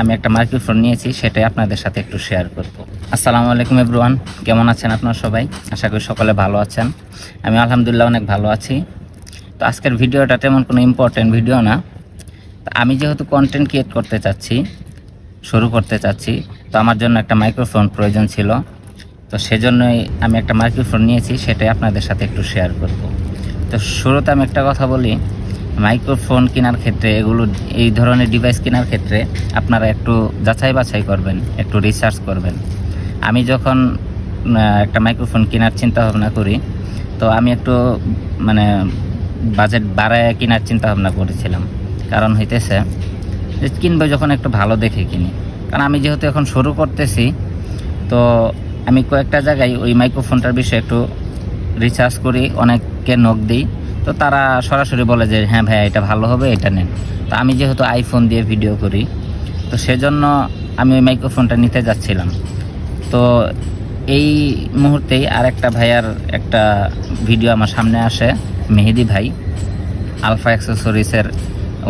আমি একটা মাইক্রোফোন নিয়েছি, সেটাই আপনাদের সাথে একটু শেয়ার করব। আসসালামু আলাইকুম এভরিওয়ান কেমন আছেন আপনারা সবাই? আশা করি সকলে ভালো আছেন। আমি আলহামদুলিল্লাহ অনেক ভালো আছি। তো আজকের ভিডিওটা তেমন কোনো ইম্পর্টেন্ট ভিডিও না। তো আমি যেহেতু কন্টেন্ট ক্রিয়েট করতে চাচ্ছি, শুরু করতে চাচ্ছি, তো আমার জন্য একটা মাইক্রোফোন প্রয়োজন ছিল। তো সেজন্যই আমি একটা মাইক্রোফোন নিয়েছি, সেটাই আপনাদের সাথে একটু শেয়ার করব। তো শুরুতে আমি একটা কথা বলি মাইক্রোফোন কেনার ক্ষেত্রে, এগুলো, এই ধরনের ডিভাইস কেনার ক্ষেত্রে আপনারা একটু যাচাই বাছাই করবেন, একটু রিসার্চ করবেন। আমি যখন একটা মাইক্রোফোন কেনার চিন্তা ভাবনা করি, তো আমি একটু মানে বাজেট বাড়ায় কেনার চিন্তা ভাবনা করেছিলাম। কারণ হইতেছে কিনবো যখন একটু ভালো দেখে কিনি। কারণ আমি যেহেতু এখন শুরু করতেছি, তো আমি কয়েকটা জায়গায় ওই মাইক্রোফোনটার বিষয়ে একটু রিসার্চ করি, অনেককে নখ দিই। তো তারা সরাসরি বলে যে হ্যাঁ ভাই এটা ভালো হবে, এটা নেন। তো আমি যেহেতু আইফোন দিয়ে ভিডিও করি, তো সেজন্য আমি ওই মাইক্রোফোনটা নিতে যাচ্ছিলাম। তো এই মুহূর্তেই আর একটা ভাইয়ার একটা ভিডিও আমার সামনে আসে, মেহেদি ভাই আলফা অ্যাক্সেসরিজের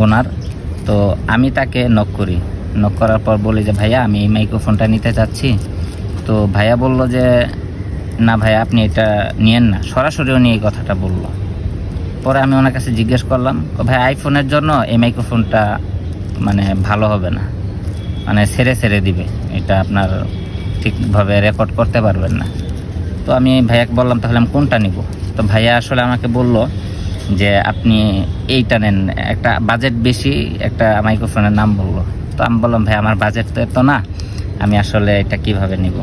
ওনার। তো আমি তাকে নক করি। নক করার পর বলি যে, ভাইয়া, আমি এই মাইক্রোফোনটা নিতে চাচ্ছি তো ভাইয়া বলল যে, না ভাইয়া, আপনি এটা নিয়েন না। সরাসরি উনি এই কথাটা বলল। পরে আমি ওনার কাছে জিজ্ঞেস করলাম "ও ভাই আইফোনের জন্য এই মাইক্রোফোনটা মানে ভালো হবে না। মানে সেরে সেরে দিবে। এটা আপনার ঠিকভাবে রেকর্ড করতে পারবেন না। তো আমি ভাইয়াকে বললাম, তাহলে আমি কোনটা নিব? তো ভাইয়া আসলে আমাকে বলল যে, আপনি এইটা নেন। একটা বাজেট বেশি একটা মাইক্রোফোনের নাম বলল। তো আমি বললাম, ভাই, আমার বাজেট তো এত না। আমি আসলে এটা কীভাবে নিব?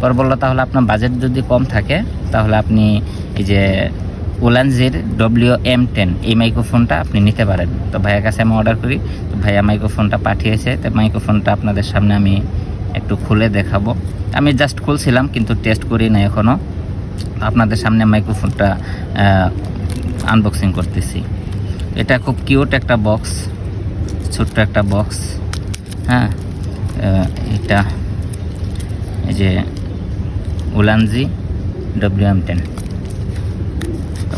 পর বলল, তাহলে আপনার বাজেট যদি কম থাকে, তাহলে আপনি এই যে ওলানজির ডব্লিউ এম টেন এই মাইক্রোফোনটা আপনি নিতে পারেন। তো ভাইয়ের কাছে আমি অর্ডার করি। তো ভাইয়া মাইক্রোফোনটা পাঠিয়েছে। তো মাইক্রোফোনটা আপনাদের সামনে আমি একটু খুলে দেখাবো। আমি জাস্ট খুলছিলাম, কিন্তু টেস্ট করি না এখনও আপনাদের সামনে মাইক্রোফোনটা আনবক্সিং করতেছি। এটা খুব কিউট একটা বক্স ছোট্ট একটা বক্স হ্যাঁ এটা এই যে উলানজি ডব্লিউ এম টেন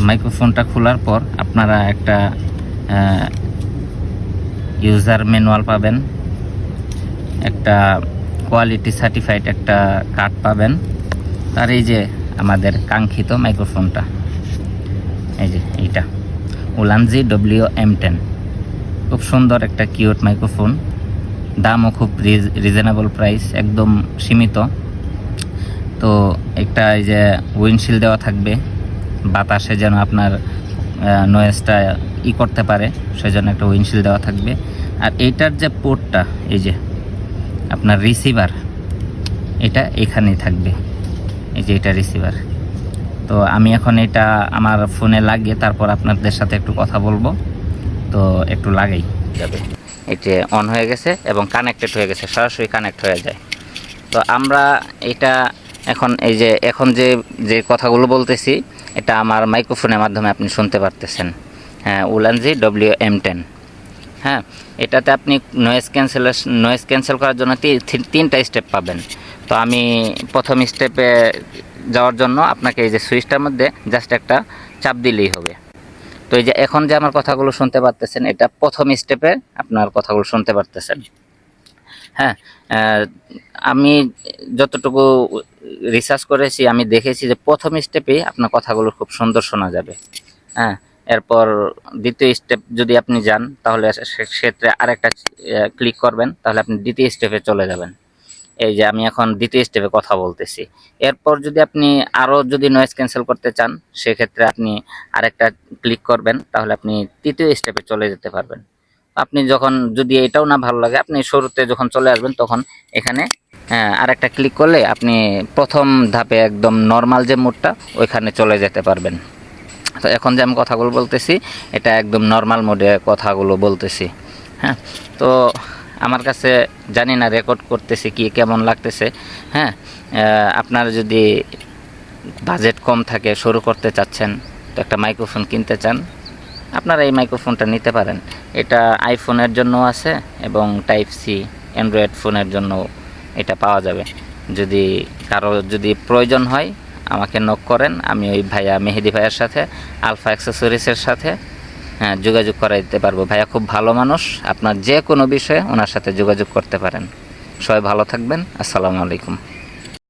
মাইক্রোফোনটা খোলার পর আপনারা একটা ইউজার ম্যানুয়াল পাবেন। একটা কোয়ালিটি সার্টিফাইড একটা কার্ড পাবেন। আর এই যে আমাদের কাঙ্ক্ষিত মাইক্রোফোনটা, এই যে এইটা উলানজি ডব্লিউ এম টেন খুব সুন্দর একটা কিউট মাইক্রোফোন। দামও খুব রিজনেবল প্রাইস একদম সীমিত। তো একটা এই যে উইন্ডশিল্ড দেওয়া থাকবে। বাতাসে যেন আপনার নয়েজটা ই করতে পারে, সেজন্য একটা উইন্ডশিল্ড দেওয়া থাকবে। আর এইটার যে পোর্টটা এই যে আপনার রিসিভার এটা এখানেই থাকবে। এই যে এটা রিসিভার তো আমি এখন এটা আমার ফোনে লাগিয়ে তারপর আপনাদের সাথে একটু কথা বলব। তো একটু লাগাই। যাবে। এটি অন হয়ে গেছে এবং কানেক্টেড হয়ে গেছে, সরাসরি কানেক্ট হয়ে যায়। তো আমরা এটা এখন এই যে, এখন যে যে কথাগুলো বলতেছি, এটা আমার মাইক্রোফোনের মাধ্যমে আপনি শুনতে পারতেছেন। হ্যাঁ উলানজি ডব্লিউ এম টেন। হ্যাঁ এটাতে আপনি নয়েজ ক্যান্সেলেশন নয়েজ ক্যান্সেল করার জন্য তিনটা স্টেপ পাবেন। তো আমি প্রথম স্টেপে যাওয়ার জন্য আপনাকে এই যে সুইচটার মধ্যে জাস্ট একটা চাপ দিলেই হবে। তো এই যে এখন যে আমার কথাগুলো শুনতে পারতেছেন, এটা প্রথম স্টেপে আপনার কথাগুলো শুনতে পারতেছেন। হ্যাঁ আমি যতটুকু রিসার্চ করেছি, আমি দেখেছি যে প্রথম স্টেপেই আপনার কথাগুলো খুব সুন্দর শোনা যাবে। হ্যাঁ এরপর দ্বিতীয় স্টেপ যদি আপনি যান, তাহলে সেক্ষেত্রে আরেকটা ক্লিক করবেন, তাহলে আপনি দ্বিতীয় স্টেপে চলে যাবেন। এই যে আমি এখন দ্বিতীয় স্টেপে কথা বলতেছি। এরপর যদি আপনি আরও যদি নয়েজ ক্যান্সেল করতে চান, সেক্ষেত্রে আপনি আরেকটা ক্লিক করবেন, তাহলে আপনি তৃতীয় স্টেপে চলে যেতে পারবেন। আপনি যখন, যদি এটাও না ভালো লাগে, আপনি শুরুতে যখন চলে আসবেন, তখন এখানে হ্যাঁ, আরেকটা ক্লিক করলে আপনি প্রথম ধাপে একদম নর্মাল যে মোডটা ওইখানে চলে যেতে পারবেন। তো এখন যে আমি কথাগুলো বলতেছি এটা একদম নর্মাল মোডে কথাগুলো বলতেছি। হ্যাঁ তো আমার কাছে জানি না রেকর্ড করতেছি কি কেমন লাগতেছে। হ্যাঁ আপনার যদি বাজেট কম থাকে শুরু করতে চাচ্ছেন তো একটা মাইক্রোফোন কিনতে চান আপনারা এই মাইক্রোফোনটা নিতে পারেন। এটা আইফোনের জন্য আছে এবং টাইপ সি অ্যান্ড্রয়েড ফোনের জন্য এটা পাওয়া যাবে। যদি কারও যদি প্রয়োজন হয়, আমাকে নক করেন, আমি ওই ভাইয়া মেহেদি ভাইয়ের সাথে আলফা অ্যাক্সেসরিজের সাথে হ্যাঁ যোগাযোগ করাই দিতে পারব। ভাইয়া খুব ভালো মানুষ, আপনার যে কোনো বিষয়ে ওনার সাথে যোগাযোগ করতে পারেন। সবাই ভালো থাকবেন, আসসালামু আলাইকুম।